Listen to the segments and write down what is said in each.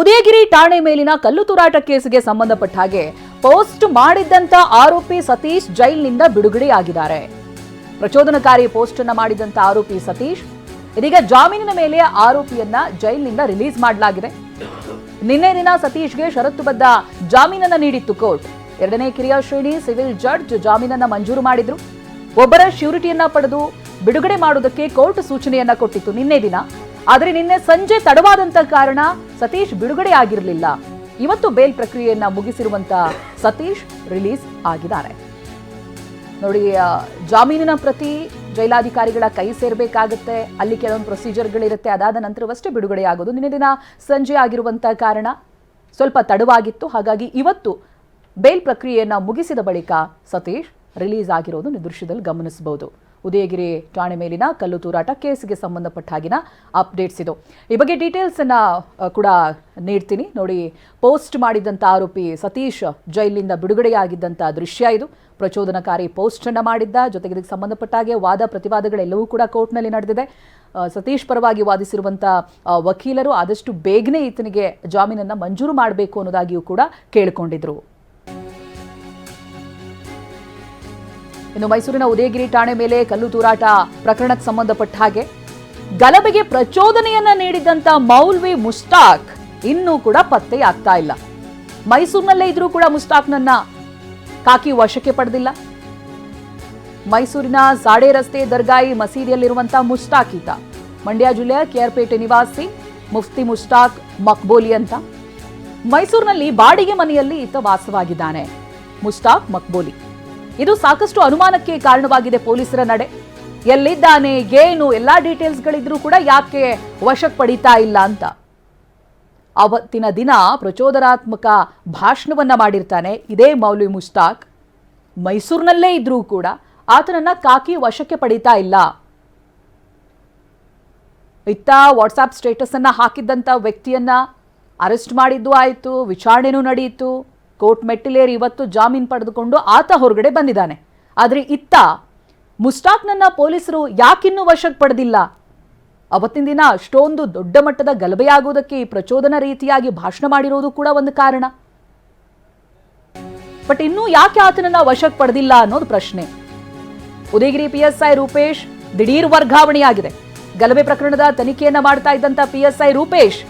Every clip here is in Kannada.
ಉದಯಗಿರಿ ಠಾಣೆ ಮೇಲಿನ ಕಲ್ಲು ತೂರಾಟ ಕೇಸಿಗೆ ಸಂಬಂಧಪಟ್ಟ ಹಾಗೆ ಪೋಸ್ಟ್ ಮಾಡಿದ್ದಂತ ಆರೋಪಿ ಸತೀಶ್ ಜೈಲಿನಿಂದ ಬಿಡುಗಡೆಯಾಗಿದ್ದಾರೆ. ಪ್ರಚೋದನಕಾರಿ ಪೋಸ್ಟ್ ಅನ್ನ ಮಾಡಿದಂತ ಆರೋಪಿ ಸತೀಶ್, ಇದೀಗ ಜಾಮೀನಿನ ಮೇಲೆ ಆರೋಪಿಯನ್ನ ಜೈಲಿನಿಂದ ರಿಲೀಸ್ ಮಾಡಲಾಗಿದೆ. ನಿನ್ನೆ ದಿನ ಸತೀಶ್ಗೆ ಷರತ್ತುಬದ್ಧ ಜಾಮೀನನ್ನ ನೀಡಿತ್ತು ಕೋರ್ಟ್. ಎರಡನೇ ಕಿರಿಯ ಶ್ರೇಣಿ ಸಿವಿಲ್ ಜಡ್ಜ್ ಜಾಮೀನನ್ನ ಮಂಜೂರು ಮಾಡಿದ್ರು. ಒಬ್ಬರ ಶ್ಯೂರಿಟಿಯನ್ನ ಪಡೆದು ಬಿಡುಗಡೆ ಮಾಡುವುದಕ್ಕೆ ಕೋರ್ಟ್ ಸೂಚನೆಯನ್ನ ಕೊಟ್ಟಿತ್ತು ನಿನ್ನೆ ದಿನ. ಆದರೆ ನಿನ್ನೆ ಸಂಜೆ ತಡವಾದಂತ ಕಾರಣ ಸತೀಶ್ ಬಿಡುಗಡೆ ಆಗಿರಲಿಲ್ಲ. ಇವತ್ತು ಬೇಲ್ ಪ್ರಕ್ರಿಯೆಯನ್ನ ಮುಗಿಸಿರುವಂತ ಸತೀಶ್ ರಿಲೀಸ್ ಆಗಿದ್ದಾರೆ. ನೋಡಿ ಜಾಮೀನಿನ ಪ್ರತಿ ಜೈಲಾಧಿಕಾರಿಗಳ ಕೈ ಸೇರಬೇಕಾಗುತ್ತೆ. ಅಲ್ಲಿ ಕೆಲವೊಂದು ಪ್ರೊಸೀಜರ್ಗಳಿರುತ್ತೆ. ಅದಾದ ನಂತರವಷ್ಟೇ ಬಿಡುಗಡೆ ಆಗೋದು. ನಿನ್ನೆ ದಿನ ಸಂಜೆ ಆಗಿರುವಂತ ಕಾರಣ ಸ್ವಲ್ಪ ತಡವಾಗಿತ್ತು. ಹಾಗಾಗಿ ಇವತ್ತು ಬೇಲ್ ಪ್ರಕ್ರಿಯೆಯನ್ನ ಮುಗಿಸಿದ ಬಳಿಕ ಸತೀಶ್ ರಿಲೀಸ್ ಆಗಿರೋದು ನಿದೃಶ್ಯದಲ್ಲಿ ದೃಶ್ಯದಲ್ಲಿ ಗಮನಿಸಬಹುದು. ಉದಯಗಿರಿ ಠಾಣೆ ಮೇಲಿನ ಕಲ್ಲು ತೂರಾಟ ಕೇಸ್ಗೆ ಸಂಬಂಧಪಟ್ಟ ಹಾಗಿನ ಅಪ್ಡೇಟ್ಸ್ ಇದು. ಈ ಬಗ್ಗೆ ಡೀಟೇಲ್ಸ್ ಅನ್ನ ಕೂಡ ನೀಡ್ತೀನಿ. ನೋಡಿ, ಪೋಸ್ಟ್ ಮಾಡಿದಂತ ಆರೋಪಿ ಸತೀಶ್ ಜೈಲಿನಿಂದ ಬಿಡುಗಡೆಯಾಗಿದ್ದಂಥ ದೃಶ್ಯ ಇದು. ಪ್ರಚೋದನಕಾರಿ ಪೋಸ್ಟ್ ಅನ್ನ ಮಾಡಿದ್ದ. ಜೊತೆಗೆ ಇದಕ್ಕೆ ಸಂಬಂಧಪಟ್ಟ ಹಾಗೆ ವಾದ ಪ್ರತಿವಾದಗಳೆಲ್ಲವೂ ಕೂಡ ಕೋರ್ಟ್ನಲ್ಲಿ ನಡೆದಿದೆ. ಸತೀಶ್ ಪರವಾಗಿ ವಾದಿಸಿರುವಂಥ ವಕೀಲರು ಆದಷ್ಟು ಬೇಗನೆ ಈತನಿಗೆ ಜಾಮೀನನ್ನ ಮಂಜೂರು ಮಾಡಬೇಕು ಅನ್ನೋದಾಗಿಯೂ ಕೂಡ ಕೇಳಿಕೊಂಡಿದ್ರು. ಇನ್ನು ಮೈಸೂರಿನ ಉದಯಗಿರಿ ಠಾಣೆ ಮೇಲೆ ಕಲ್ಲು ತೂರಾಟ ಪ್ರಕರಣಕ್ಕೆ ಸಂಬಂಧಪಟ್ಟ ಹಾಗೆ. ಗಲಭೆಗೆ ಪ್ರಚೋದನೆಯನ್ನ ನೀಡಿದಂತ ಮೌಲ್ವಿ ಮುಸ್ತಾಕ್ ಇನ್ನೂ ಕೂಡ ಪತ್ತೆಯಾಗ್ತಾ ಇಲ್ಲ. ಮೈಸೂರಿನಲ್ಲೇ ಇದ್ರೂ ಕೂಡ ಮುಸ್ತಾಕ್ನನ್ನ ಕಾಕಿ ವಶಕ್ಕೆ ಪಡೆದಿಲ್ಲ. ಮೈಸೂರಿನ ಸಾಡೆ ರಸ್ತೆ ದರ್ಗಾಯಿ ಮಸೀದಿಯಲ್ಲಿರುವಂತಹ ಮುಸ್ತಾಕ್ ಈತ. ಮಂಡ್ಯ ಜಿಲ್ಲೆಯ ಕೆಆರ್ಪೇಟೆ ನಿವಾಸಿ ಮುಫ್ತಿ ಮುಸ್ತಾಕ್ ಮಕ್ಬೋಲಿ ಅಂತ. ಮೈಸೂರಿನಲ್ಲಿ ಬಾಡಿಗೆ ಮನೆಯಲ್ಲಿ ಈತ ವಾಸವಾಗಿದ್ದಾನೆ. ಮುಸ್ತಾಕ್ ಮಕ್ಬೋಲಿ. ಇದು ಸಾಕಷ್ಟು ಅನುಮಾನಕ್ಕೆ ಕಾರಣವಾಗಿದೆ ಪೊಲೀಸರ ನಡೆ. ಎಲ್ಲಿದ್ದಾನೆ, ಏನು, ಎಲ್ಲಾ ಡೀಟೇಲ್ಸ್ಗಳಿದ್ರೂ ಕೂಡ ಯಾಕೆ ವಶಕ್ಕೆ ಪಡಿತಾ ಇಲ್ಲ ಅಂತ. ಅವತ್ತಿನ ದಿನ ಪ್ರಚೋದನಾತ್ಮಕ ಭಾಷಣವನ್ನ ಮಾಡಿರ್ತಾನೆ ಇದೇ ಮೌಲ್ವಿ ಮುಸ್ತಾಕ್. ಮೈಸೂರಿನಲ್ಲೇ ಇದ್ರೂ ಕೂಡ ಆತನನ್ನ ಕಾಕಿ ವಶಕ್ಕೆ ಪಡಿತಾ ಇಲ್ಲ. ಇತ್ತ ವಾಟ್ಸಾಪ್ ಸ್ಟೇಟಸ್ ಅನ್ನ ಹಾಕಿದ್ದಂಥ ವ್ಯಕ್ತಿಯನ್ನ ಅರೆಸ್ಟ್ ಮಾಡಿದ್ದು ಆಯಿತು, ವಿಚಾರಣೆನೂ ನಡೆಯಿತು. ಕೋರ್ಟ್ ಮೆಟ್ಟಿಲೇರಿ ಇವತ್ತು ಜಾಮೀನು ಪಡೆದುಕೊಂಡು ಆತ ಹೊರಗಡೆ ಬಂದಿದ್ದಾನೆ. ಆದರೆ ಇತ್ತ ಮುಸ್ಟಾಕ್ನನ್ನ ಪೊಲೀಸರು ಯಾಕಿನ್ನೂ ವಶಕ್ಕೆ ಪಡೆದಿಲ್ಲ? ಅವತ್ತಿನ ದಿನ ಅಷ್ಟೊಂದು ದೊಡ್ಡ ಮಟ್ಟದ ಗಲಭೆಯಾಗುವುದಕ್ಕೆ ಈ ಪ್ರಚೋದನ ರೀತಿಯಾಗಿ ಭಾಷಣ ಮಾಡಿರೋದು ಕೂಡ ಒಂದು ಕಾರಣ. ಬಟ್ ಇನ್ನೂ ಯಾಕೆ ಆತನನ್ನ ವಶಕ್ಕೆ ಪಡೆದಿಲ್ಲ ಅನ್ನೋದು ಪ್ರಶ್ನೆ. ಉದಯಗಿರಿ ಪಿಎಸ್ಐ ರೂಪೇಶ್ ದಿಢೀರ್ ವರ್ಗಾವಣೆಯಾಗಿದೆ. ಗಲಭೆ ಪ್ರಕರಣದ ತನಿಖೆಯನ್ನ ಮಾಡ್ತಾ ಇದ್ದಂತ ಪಿಎಸ್ಐ ರೂಪೇಶ್.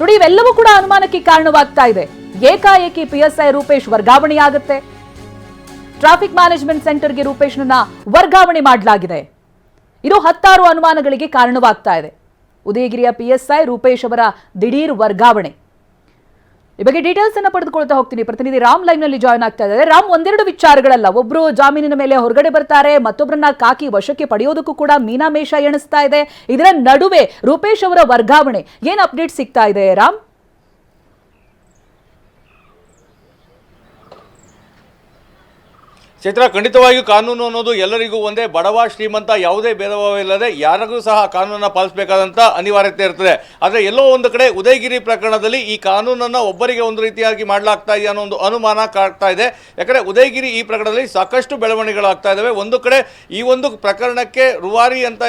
ನೋಡಿ, ಇವೆಲ್ಲವೂ ಕೂಡ ಅನುಮಾನಕ್ಕೆ ಕಾರಣವಾಗ್ತಾ ಇದೆ. ಏಕಾಏಕಿ ಪಿಎಸ್ಐ ರೂಪೇಶ್ ವರ್ಗಾವಣೆಯಾಗುತ್ತೆ. ಟ್ರಾಫಿಕ್ ಮ್ಯಾನೇಜ್ಮೆಂಟ್ ಸೆಂಟರ್ಗೆ ರೂಪೇಶ್ನನ್ನ ವರ್ಗಾವಣೆ ಮಾಡಲಾಗಿದೆ. ಇದು ಹತ್ತಾರು ಅನುಮಾನಗಳಿಗೆ ಕಾರಣವಾಗ್ತಾ ಇದೆ. ಉದಯಗಿರಿಯ ಪಿಎಸ್ಐ ರೂಪೇಶ್ ಅವರ ದಿಢೀರ್ ವರ್ಗಾವಣೆ. ಈ ಬಗ್ಗೆ ಡೀಟೇಲ್ಸ್ ಅನ್ನು ಪಡೆದುಕೊಳ್ತಾ ಹೋಗ್ತೀನಿ. ಪ್ರತಿನಿಧಿ ರಾಮ್ ಲೈನ್ನಲ್ಲಿ ಜಾಯ್ನ್ ಆಗ್ತಾ ಇದ್ದಾರೆ. ರಾಮ್, ಒಂದೆರಡು ವಿಚಾರಗಳಲ್ಲ. ಒಬ್ರು ಜಾಮೀನಿನ ಮೇಲೆ ಹೊರಗಡೆ ಬರ್ತಾರೆ ಮತ್ತೊಬ್ಬರನ್ನ ಕಾಕಿ ವಶಕ್ಕೆ ಪಡೆಯೋದಕ್ಕೂ ಕೂಡ ಮೀನಾಮೇಷ ಎಣಿಸ್ತಾ ಇದೆ. ಇದರ ನಡುವೆ ರೂಪೇಶ್ ಅವರ ವರ್ಗಾವಣೆ. ಏನ್ ಅಪ್ಡೇಟ್ ಸಿಗ್ತಾ ಇದೆ, ರಾಮ್? ಚೈತ್ರ ಖಂಡಿತವಾಗಿಯೂ ಕಾನೂನು ಅನ್ನೋದು ಎಲ್ಲರಿಗೂ ಒಂದೇ. ಬಡವ, ಶ್ರೀಮಂತ ಯಾವುದೇ ಭೇದಭಾವವಿಲ್ಲದೆ ಯಾರಿಗೂ ಸಹ ಕಾನೂನನ್ನು ಪಾಲಿಸಬೇಕಾದಂಥ ಅನಿವಾರ್ಯತೆ ಇರ್ತದೆ. ಆದರೆ ಎಲ್ಲೋ ಒಂದು ಕಡೆ ಉದಯಗಿರಿ ಪ್ರಕರಣದಲ್ಲಿ ಈ ಕಾನೂನನ್ನು ಒಬ್ಬರಿಗೆ ಒಂದು ರೀತಿಯಾಗಿ ಮಾಡಲಾಗ್ತಾ ಇದೆ ಅನ್ನೋ ಒಂದು ಅನುಮಾನ ಕಾಡ್ತಾ ಇದೆ. ಯಾಕಂದರೆ ಉದಯಗಿರಿ ಈ ಪ್ರಕರಣದಲ್ಲಿ ಸಾಕಷ್ಟು ಬೆಳವಣಿಗೆಗಳಾಗ್ತಾ ಇದ್ದಾವೆ ಒಂದು ಕಡೆ ಈ ಒಂದು ಪ್ರಕರಣಕ್ಕೆ ರುವಾರಿ ಅಂತ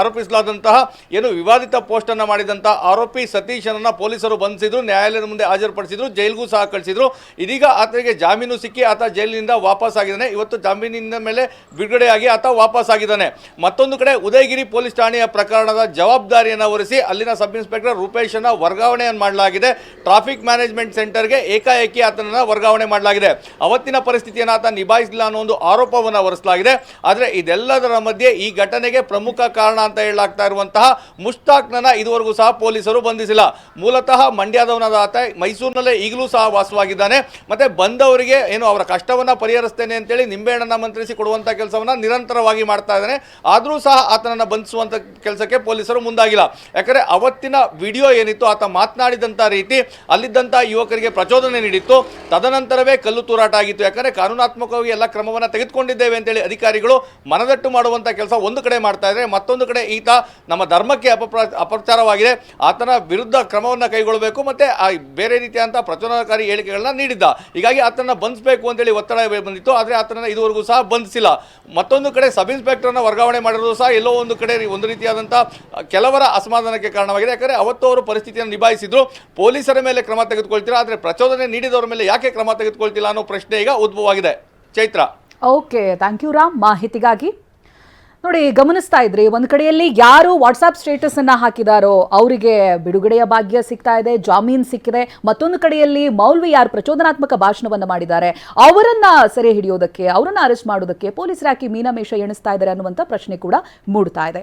ಆರೋಪಿಸಲಾದಂತಹ ಏನು ವಿವಾದಿತ ಪೋಸ್ಟನ್ನು ಮಾಡಿದಂಥ ಆರೋಪಿ ಸತೀಶನನ್ನು ಪೊಲೀಸರು ಬಂಧಿಸಿದ್ರು, ನ್ಯಾಯಾಲಯದ ಮುಂದೆ ಹಾಜರುಪಡಿಸಿದ್ರು, ಜೈಲಿಗೂ ಸಹ ಕಳಿಸಿದ್ರು. ಇದೀಗ ಆತನಿಗೆ ಜಾಮೀನು ಸಿಕ್ಕಿ ಆತ ಜೈಲಿನಿಂದ ವಾಪಸ್ ಆಗಿದ್ದಾನೆ ಇವತ್ತು ಜಾಮೀನಿನ ಮೇಲೆ ಬಿಡುಗಡೆಯಾಗಿ ಆತ ವಾಪಸ್ ಆಗಿದ್ದಾನೆ ಮತ್ತೊಂದು ಕಡೆ ಉದಯಗಿರಿ ಪೊಲೀಸ್ ಠಾಣೆಯ ಪ್ರಕರಣದ ಜವಾಬ್ದಾರಿಯನ್ನು ಹೊರಿಸಿ ಅಲ್ಲಿನ ಸಬ್ ಇನ್ಸ್ಪೆಕ್ಟರ್ ರೂಪೇಶನ ವರ್ಗಾವಣೆಯನ್ನು ಮಾಡಲಾಗಿದೆ. ಟ್ರಾಫಿಕ್ ಮ್ಯಾನೇಜ್ಮೆಂಟ್ ಸೆಂಟರ್ಗೆ ಏಕಾಏಕಿ ಆತನನ್ನು ವರ್ಗಾವಣೆ ಮಾಡಲಾಗಿದೆ. ಅವತ್ತಿನ ಪರಿಸ್ಥಿತಿಯನ್ನು ಆತ ನಿಭಾಯಿಸಿಲ್ಲ ಅನ್ನೋ ಒಂದು ಆರೋಪವನ್ನು ಹೊರಿಸಲಾಗಿದೆ. ಆದರೆ ಇದೆಲ್ಲದರ ಮಧ್ಯೆ ಈ ಘಟನೆಗೆ ಪ್ರಮುಖ ಕಾರಣ ಅಂತ ಹೇಳಲಾಗ್ತಾ ಇರುವಂತಹ ಮುಷ್ತಾಕ್ನನ್ನ ಇದುವರೆಗೂ ಸಹ ಪೊಲೀಸರು ಬಂಧಿಸಿಲ್ಲ. ಮೂಲತಃ ಮಂಡ್ಯದವನಾದ ಆತ ಮೈಸೂರಿನಲ್ಲೇ ಈಗಲೂ ಸಹ ವಾಸವಾಗಿದ್ದಾನೆ. ಮತ್ತೆ ಬಂದವರಿಗೆ ಏನು ಅವರ ಕಷ್ಟವನ್ನ ಪರಿಹರಿಸ್ತೇನೆ ಅಂತೇಳಿ ನಿಂಬೆಹಣ್ಣನ್ನು ಮಂತ್ರಿಸಿ ಕೊಡುವಂಥ ಕೆಲಸವನ್ನು ನಿರಂತರವಾಗಿ ಮಾಡ್ತಾ ಇದ್ದಾನೆ. ಆದರೂ ಸಹ ಆತನನ್ನು ಬಂಧಿಸುವಂಥ ಕೆಲಸಕ್ಕೆ ಪೊಲೀಸರು ಮುಂದಾಗಿಲ್ಲ. ಯಾಕಂದರೆ ಅವತ್ತಿನ ವಿಡಿಯೋ ಏನಿತ್ತು, ಆತ ಮಾತನಾಡಿದಂಥ ರೀತಿ ಅಲ್ಲಿದ್ದಂಥ ಯುವಕರಿಗೆ ಪ್ರಚೋದನೆ ನೀಡಿತ್ತು. ತದನಂತರವೇ ಕಲ್ಲು ತೂರಾಟ ಆಗಿತ್ತು. ಯಾಕಂದರೆ ಕಾನೂನಾತ್ಮಕವಾಗಿ ಎಲ್ಲ ಕ್ರಮವನ್ನು ತೆಗೆದುಕೊಂಡಿದ್ದೇವೆ ಅಂತೇಳಿ ಅಧಿಕಾರಿಗಳು ಮನದಟ್ಟು ಮಾಡುವಂಥ ಕೆಲಸ ಒಂದು ಕಡೆ ಮಾಡ್ತಾ ಇದ್ದಾರೆ. ಮತ್ತೊಂದು ಕಡೆ ಈತ ನಮ್ಮ ಧರ್ಮಕ್ಕೆ ಅಪಪ್ರ ಅಪಚಾರವಾಗಿದೆ ಆತನ ವಿರುದ್ಧ ಕ್ರಮವನ್ನು ಕೈಗೊಳ್ಳಬೇಕು ಮತ್ತು ಬೇರೆ ರೀತಿಯಾದಂಥ ಪ್ರಚೋದನಕಾರಿ ಹೇಳಿಕೆಗಳನ್ನ ನೀಡಿದ್ದ. ಹೀಗಾಗಿ ಆತನ ಬಂಧಿಸಬೇಕು ಅಂತೇಳಿ ಒತ್ತಡ ಬಂದಿತ್ತು. ಆದರೆ ಆತನನ್ನ ಇದುವರೆಗೂ ಸಹ ಬಂಧಿಸಿಲ್ಲ. ಮತ್ತೊಂದು ಕಡೆ ಸಬ್ ಇನ್ಸ್ಪೆಕ್ಟರ್ನ ವರ್ಗಾವಣೆ ಮಾಡಿರೋದು ಸಹ ಎಲ್ಲೋ ಒಂದು ಕಡೆ ಒಂದು ರೀತಿಯಾದಂಥ ಕೆಲವರ ಅಸಮಾಧಾನಕ್ಕೆ ಕಾರಣವಾಗಿದೆ. ಯಾಕಂದರೆ ಅವತ್ತು ಅವರು ಪರಿಸ್ಥಿತಿಯನ್ನು ನಿಭಾಯಿಸಿದ್ರು. ಪೊಲೀಸರ ಮೇಲೆ ಕ್ರಮ ತೆಗೆದುಕೊಳ್ತೀರಾ? ಆದರೆ ಪ್ರಚೋದನೆ ನೀಡಿದವರ ಮೇಲೆ ಯಾಕೆ ಕ್ರಮ ತೆಗೆದುಕೊಳ್ತಿಲ್ಲ ಅನ್ನೋ ಪ್ರಶ್ನೆ ಈಗ ಉದ್ಭವವಾಗಿದೆ. Chaitra. Okay, thank you Ram. ಮಾಹಿತಿಗಾಗಿ ನೋಡಿ, ಗಮನಿಸ್ತಾ ಇದ್ರಿ, ಒಂದು ಕಡೆಯಲ್ಲಿ ಯಾರು ವಾಟ್ಸಾಪ್ ಸ್ಟೇಟಸ್ ಅನ್ನ ಹಾಕಿದಾರೋ ಅವರಿಗೆ ಬಿಡುಗಡೆಯ ಭಾಗ್ಯ ಸಿಗ್ತಾ ಇದೆ, ಜಾಮೀನ್ ಸಿಕ್ಕಿದೆ. ಮತ್ತೊಂದು ಕಡೆಯಲ್ಲಿ ಮೌಲ್ವಿ ಯಾರು ಪ್ರಚೋದನಾತ್ಮಕ ಭಾಷಣವನ್ನು ಮಾಡಿದ್ದಾರೆ, ಅವರನ್ನ ಸೆರೆ ಹಿಡಿಯೋದಕ್ಕೆ, ಅವರನ್ನ ಅರೆಸ್ಟ್ ಮಾಡೋದಕ್ಕೆ ಪೊಲೀಸರು ಯಾಕೆ ಮೀನಮೇಷ ಎಣಿಸ್ತಾ ಇದ್ದಾರೆ ಅನ್ನುವಂಥ ಪ್ರಶ್ನೆ ಕೂಡ ಮೂಡ್ತಾ ಇದೆ.